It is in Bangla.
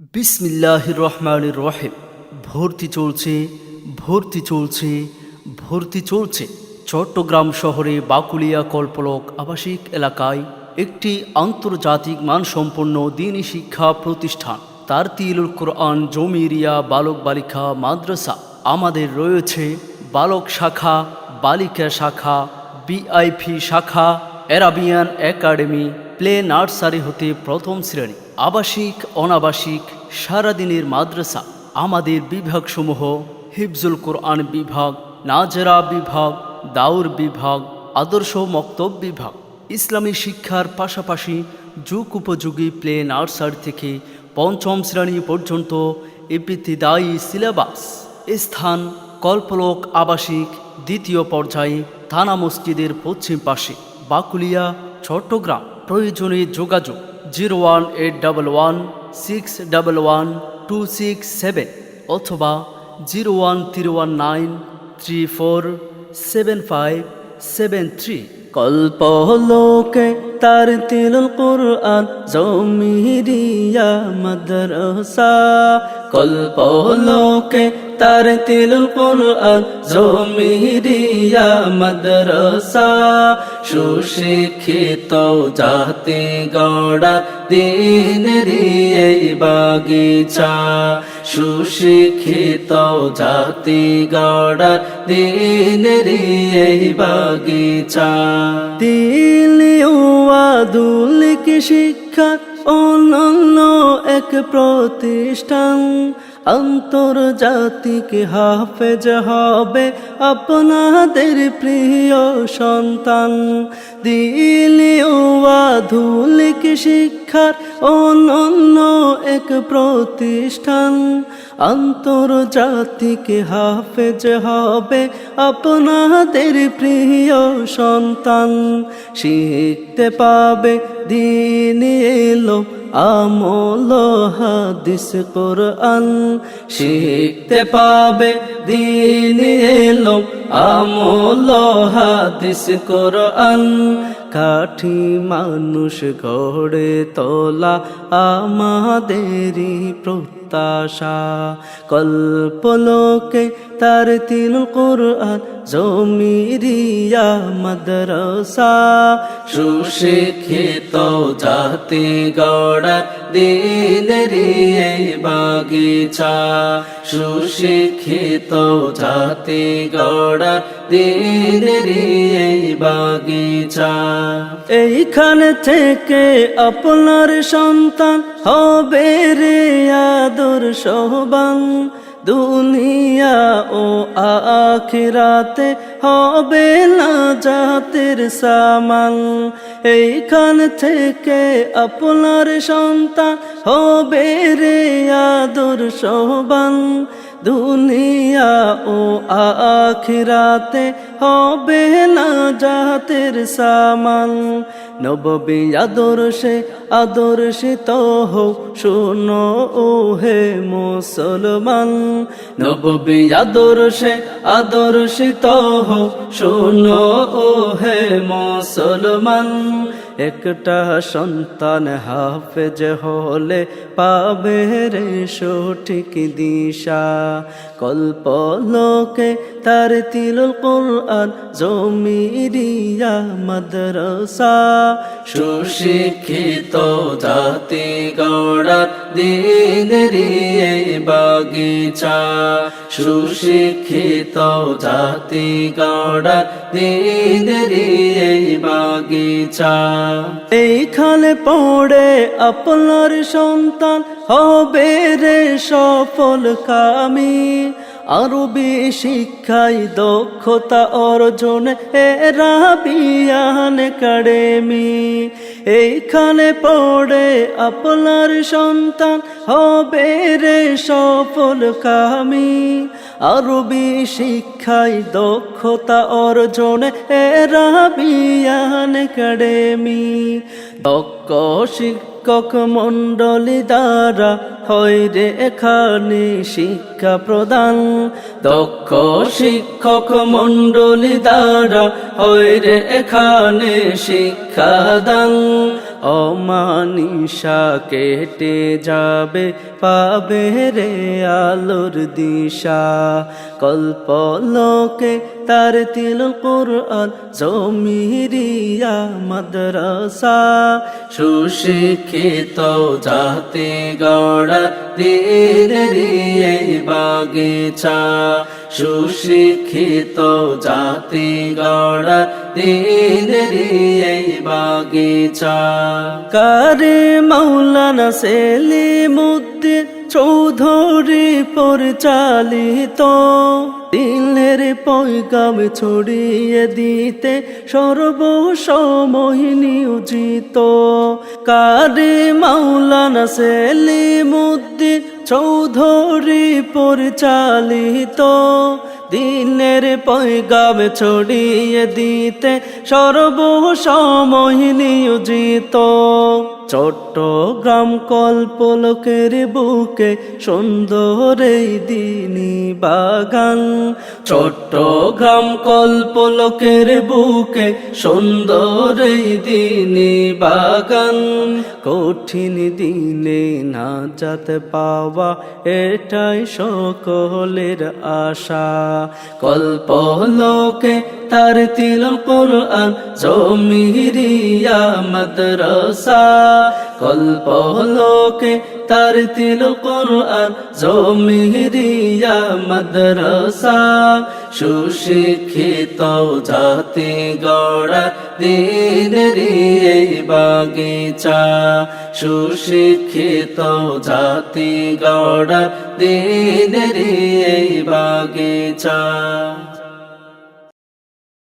বিসমিল্লাহির রহমানির রহিম। ভর্তি চলছে ভর্তি চলছে ভর্তি চলছে। চট্টগ্রাম শহরে বাকুলিয়া কল্পলক আবাসিক এলাকায় একটি আন্তর্জাতিক মানসম্পন্ন দিনী শিক্ষা প্রতিষ্ঠান। তার তিলুল কোরআন, জমিরিয়া, বালক বালিকা, মাদ্রাসা। আমাদের রয়েছে বালক শাখা, বালিকা শাখা বিআইপি শাখা, অ্যারাবিয়ান একাডেমি, প্লে নার্সারি হতে প্রথম শ্রেণি। আবাসিক, অনাবাসিক, সারাদিনের মাদ্রাসা, আমাদের বিভাগসমূহ, হিফজুল কোরআন বিভাগ, নাজরা বিভাগ, দাউর বিভাগ, আদর্শ মক্তব বিভাগ, ইসলামী শিক্ষার পাশাপাশি যুগ উপযোগী প্লে নার্সারি থেকে পঞ্চম শ্রেণি পর্যন্ত ইপিতিদায়ী সিলেবাস, স্থান, কল্পলোক আবাসিক, দ্বিতীয় পর্যায়ে থানা মসজিদের পশ্চিম পাশে, বাকুলিয়া, চট্টগ্রাম, প্রয়োজনে যোগাযোগ। জিরো অথবা zero one three one nine three four seven five seven three কল্পলোকে তার তিলুল কোরআন জমিরিয়া মাদ্রাসা। কল্পলোকে তার তিলুল কোরআন জমিরিয়া মাদ্রাসা। সুশিক্ষিত জাতি গড়া দিন রিয়ে বাগিচা। সুশিক্ষিত জাতি গড়া দিন রিয়ে বাগিচা। দিলিওয়া দুলিক শিক্ষা, অনন্য এক প্রতিষ্ঠান। আন্তর্জাতিক হাফেজ হবে আপনাদের প্রিয় সন্তান। দিলিওয়া ধুলিক শিক্ষার অনন্য এক প্রতিষ্ঠান। আন্তর্জাতিক হাফেজ হবে আপনাদের প্রিয় সন্তান। শিখতে পাবে দিন এলো আমল হাদিস কোরআন। শিখতে পাবে দিন এলো আমল হাদিস কোরআন। কাঠি মানুষ গড়ে তোলা আমাদেরই প্রত্যাশা। কল্পলোকে তার তিল কোরআন, জমিরিয়া মাদ্রাসা। সুশিক্ষিত জাতি গড়া দিন রিয়ে বাগিচা। সুশিক্ষিত জাতি গড়া দিন রিয়ে বাগিচা। এইখানে থেকে আপনার সন্তান হবে রে আদর সহবান দুনিয়া ও আখিরাতে হবে না জাতের সামান। এইখান থেকে আপনার সন্তান হবে রে আদর সহবান দুনিয়া ও আখিরাতে হবে না জাতের সামান। নববী আদর্শে আদর্শিত হো শোনো হে মুসলমান। নববী আদর্শে আদর্শিত হো শোনো হে মুসলমান। একটা সন্তান হাফেজ হলে পাবে রে সঠিক দিশা। কল্পলোকে তার তিলুল কোরআন জমিরিয়া মাদ্রাসা। সুশিক্ষিত জাতি গড়া দিন রিয়ে বাগিচা। সুশিক্ষিত জাতি গড়া দিন রিয়ে বাগিচা। এইখানে পড়ে আপনার সন্তান হবে রে সফল কামি। আরবি শিক্ষায় দক্ষতা অর্জন এরা বিয়ান একাডেমি। এইখানে পড়ে আপনার সন্তান হবে রে সফল কামি। আরবি শিক্ষায় দক্ষতা অর্জন এরা বিয়ান একাডেমি। দক্ষ শিক্ষক মণ্ডলী দ্বারা হয় রে এখানে শিক্ষা প্রদান। দক্ষ শিক্ষক মণ্ডলী দ্বারা হয় রে এখানে শিক্ষাদান অমানিসা কেটে যাবে, পাবে রে আলোর দিশা। কল্পলোকে তার তিল কোরআন, জমিরিয়া মাদ্রাসা। সুশিক্ষিত জাতি গড়া দিন রিয়ে বাগিচা। সুশিক্ষিত জাতি গড়া দিন এই বাগিচা। কারে মৌলানা সেলিমুদ্দিন চৌধুরী পরিচালিত দিলের পৈগাম ছড়িয়ে দিতে সর্বসময় নিয়োজিত কারে মাওলানা সেলিমুদ্দিন চৌধুরী পরিচালিত দিনের পৈগাম ছড়িয়ে দিতে সর্বসময় নিয়োজিত চট্টগ্রাম কল্পলোকের বুকে সুন্দর এই দিনী বাগান। চট্টগ্রাম কল্পলোকের বুকে সুন্দর এই দিনী বাগান। কঠিন দিনে না যাতে পাওয়া এটাই সকলের আশা। কল্পলোকে তার তিল কোরআন জমিরিয়া মাদ্রাসা কল্পলোকে তার তিল কোরআন, জমিরিয়া মাদ্রাসা, সুশিক্ষিত জাতি গড়া দিন রিয়ে বাগিচা, সুশিক্ষিত জাতি গড়া দিন রিয়ে বাগিচা।